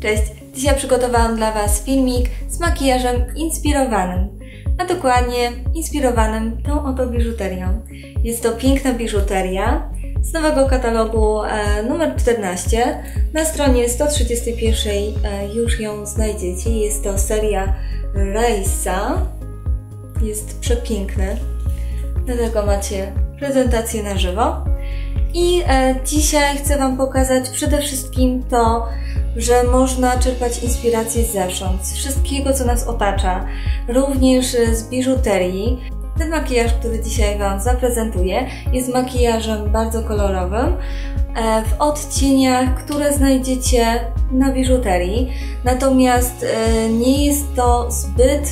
Cześć! Dzisiaj przygotowałam dla Was filmik z makijażem inspirowanym, a dokładnie inspirowanym tą oto biżuterią. Jest to piękna biżuteria z nowego katalogu e, numer 14. Na stronie 131 e, już ją znajdziecie. Jest to seria Reisa. Jest przepiękny, dlatego macie prezentację na żywo. I e, dzisiaj chcę Wam pokazać przede wszystkim to, że można czerpać inspirację zewsząd, z wszystkiego, co nas otacza, również z biżuterii. Ten makijaż, który dzisiaj Wam zaprezentuję, jest makijażem bardzo kolorowym, e, w odcieniach, które znajdziecie na biżuterii. Natomiast e, nie jest to zbyt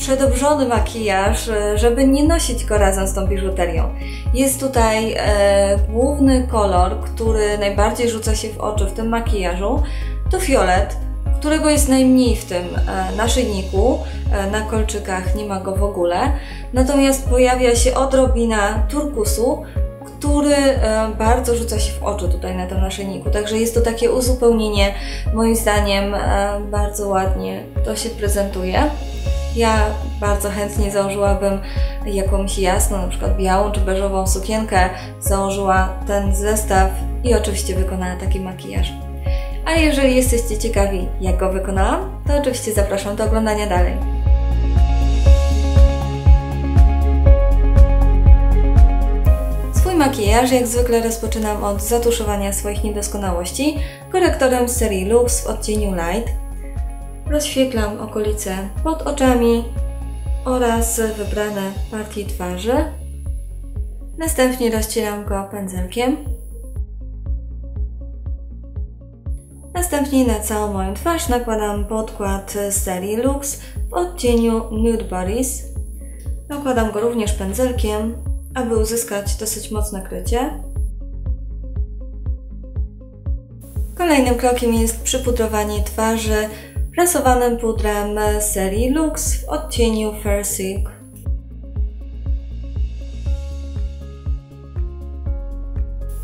przedobrzony makijaż, e, żeby nie nosić go razem z tą biżuterią. Jest tutaj e, główny kolor, który najbardziej rzuca się w oczy w tym makijażu, to fiolet, którego jest najmniej w tym e, naszyjniku, e, na kolczykach nie ma go w ogóle, natomiast pojawia się odrobina turkusu, który e, bardzo rzuca się w oczy tutaj na tym naszyjniku. Także jest to takie uzupełnienie, moim zdaniem e, bardzo ładnie to się prezentuje. Ja bardzo chętnie założyłabym jakąś jasną, na przykład białą czy beżową sukienkę, założyła ten zestaw i oczywiście wykonała taki makijaż. A jeżeli jesteście ciekawi, jak go wykonałam, to oczywiście zapraszam do oglądania dalej. Swój makijaż jak zwykle rozpoczynam od zatuszowania swoich niedoskonałości korektorem z serii Lux w odcieniu Light. Rozświetlam okolice pod oczami oraz wybrane partie twarzy. Następnie rozcieram go pędzelkiem. Następnie na całą moją twarz nakładam podkład z serii Lux w odcieniu Nude Bodies. Nakładam go również pędzelkiem, aby uzyskać dosyć mocne krycie. Kolejnym krokiem jest przypudrowanie twarzy prasowanym pudrem serii Lux w odcieniu Fair Silk.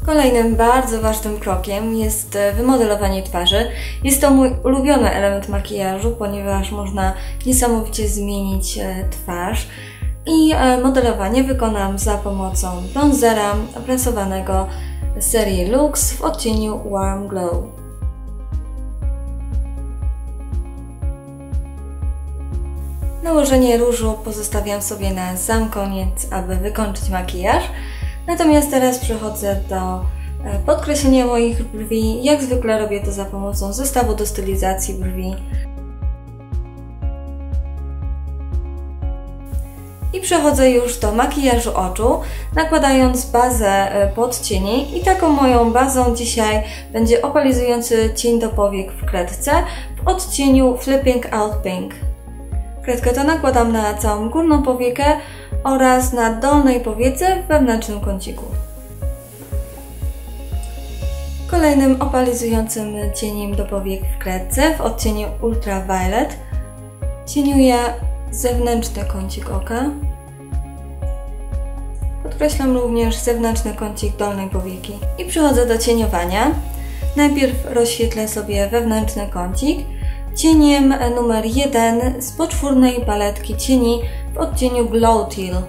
Kolejnym bardzo ważnym krokiem jest wymodelowanie twarzy. Jest to mój ulubiony element makijażu, ponieważ można niesamowicie zmienić e, twarz. I e, modelowanie wykonam za pomocą bronzera prasowanego serii Lux w odcieniu Warm Glow. Nałożenie różu pozostawiam sobie na sam koniec, aby wykończyć makijaż. Natomiast teraz przechodzę do e, podkreślenia moich brwi. Jak zwykle robię to za pomocą zestawu do stylizacji brwi. I przechodzę już do makijażu oczu, nakładając bazę e, pod cienie i taką moją bazą dzisiaj będzie opalizujący cień do powiek w kredce w odcieniu Flipping Out Pink. Kredkę to nakładam na całą górną powiekę oraz na dolnej powiece w wewnętrznym kąciku. Kolejnym opalizującym cieniem do powiek w kredce w odcieniu Ultraviolet cieniuję zewnętrzny kącik oka. Podkreślam również zewnętrzny kącik dolnej powieki. I przechodzę do cieniowania. Najpierw rozświetlę sobie wewnętrzny kącik cieniem numer 1 z poczwórnej paletki cieni w odcieniu Glow Teal.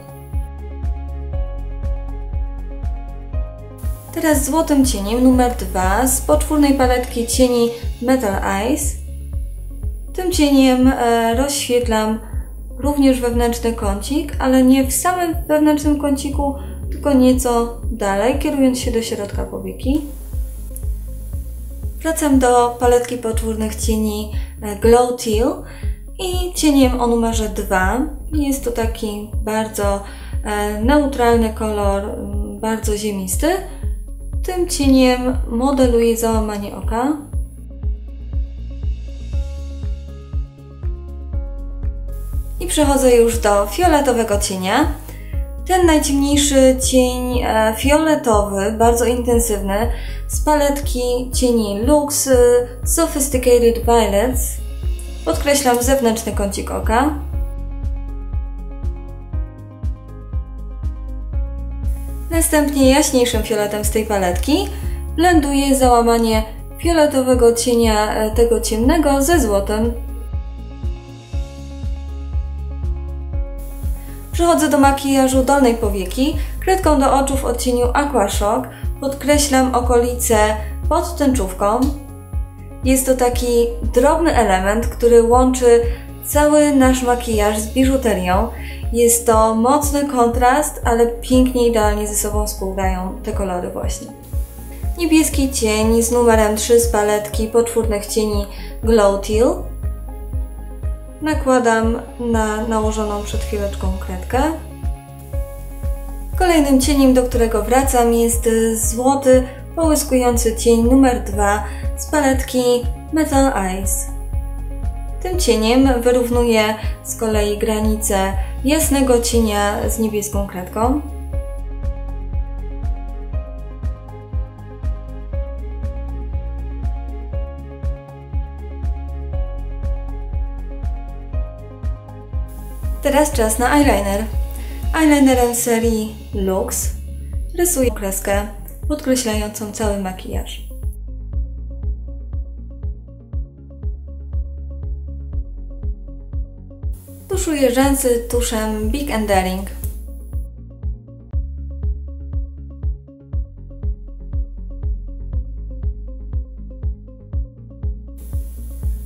Teraz złotym cieniem numer 2 z poczwórnej paletki cieni Metal Ice. Tym cieniem e, rozświetlam również wewnętrzny kącik, ale nie w samym wewnętrznym kąciku, tylko nieco dalej, kierując się do środka powieki. Wracam do paletki poczwórnych cieni e, Glow Teal i cieniem o numerze 2. Jest to taki bardzo e, neutralny kolor, bardzo ziemisty. Tym cieniem modeluję załamanie oka. I przechodzę już do fioletowego cienia. Ten najciemniejszy cień e, fioletowy, bardzo intensywny, z paletki cieni Lux Sophisticated Violets. Podkreślam zewnętrzny kącik oka. Następnie jaśniejszym fioletem z tej paletki blenduję załamanie fioletowego cienia e, tego ciemnego ze złotem. Przechodzę do makijażu dolnej powieki. Kredką do oczu w odcieniu Aqua Shock podkreślam okolice pod tęczówką. Jest to taki drobny element, który łączy cały nasz makijaż z biżuterią. Jest to mocny kontrast, ale pięknie idealnie ze sobą współgrają te kolory właśnie. Niebieski cień z numerem 3 z paletki poczwórnych cieni Glow Teal. Nakładam na nałożoną przed chwileczką kredkę. Kolejnym cieniem, do którego wracam jest złoty, połyskujący cień numer 2 z paletki Metal Eyes. Tym cieniem wyrównuję z kolei granicę jasnego cienia z niebieską kredką. Teraz czas na eyeliner. Eyelinerem serii Lux rysuję kreskę podkreślającą cały makijaż. Tuszuję rzęsy tuszem Big Daring.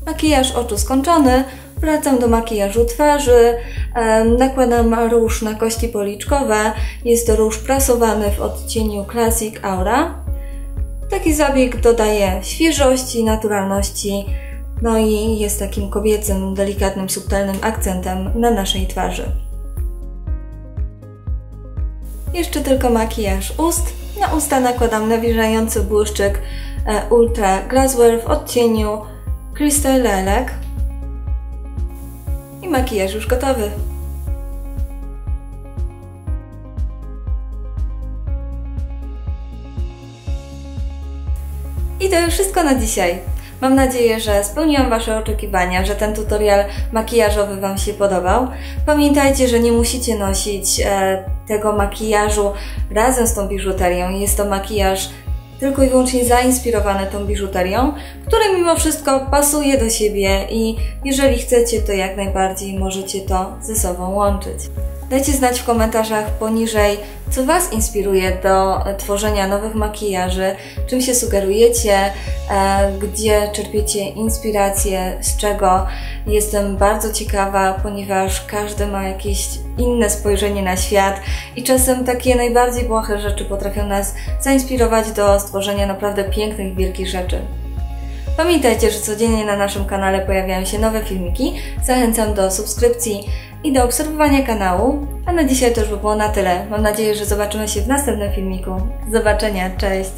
Makijaż oczu skończony, wracam do makijażu twarzy, nakładam róż na kości policzkowe, jest to róż prasowany w odcieniu Classic Aura. Taki zabieg dodaje świeżości, naturalności, no i jest takim kobiecym, delikatnym, subtelnym akcentem na naszej twarzy. Jeszcze tylko makijaż ust. Na usta nakładam nawilżający błyszczyk e, Ultra Glassware w odcieniu Crystal Lilac. Makijaż już gotowy. I to już wszystko na dzisiaj. Mam nadzieję, że spełniłam Wasze oczekiwania, że ten tutorial makijażowy Wam się podobał. Pamiętajcie, że nie musicie nosić e, tego makijażu razem z tą biżuterią. Jest to makijaż tylko i wyłącznie zainspirowany tą biżuterią, który mimo wszystko pasuje do siebie i jeżeli chcecie, to jak najbardziej możecie to ze sobą łączyć. Dajcie znać w komentarzach poniżej, co Was inspiruje do tworzenia nowych makijaży, czym się sugerujecie, e, gdzie czerpiecie inspirację, z czego. Jestem bardzo ciekawa, ponieważ każdy ma jakieś inne spojrzenie na świat i czasem takie najbardziej błahe rzeczy potrafią nas zainspirować do stworzenia naprawdę pięknych, wielkich rzeczy. Pamiętajcie, że codziennie na naszym kanale pojawiają się nowe filmiki. Zachęcam do subskrypcji i do obserwowania kanału. A na dzisiaj to już by było na tyle. Mam nadzieję, że zobaczymy się w następnym filmiku. Do zobaczenia, cześć!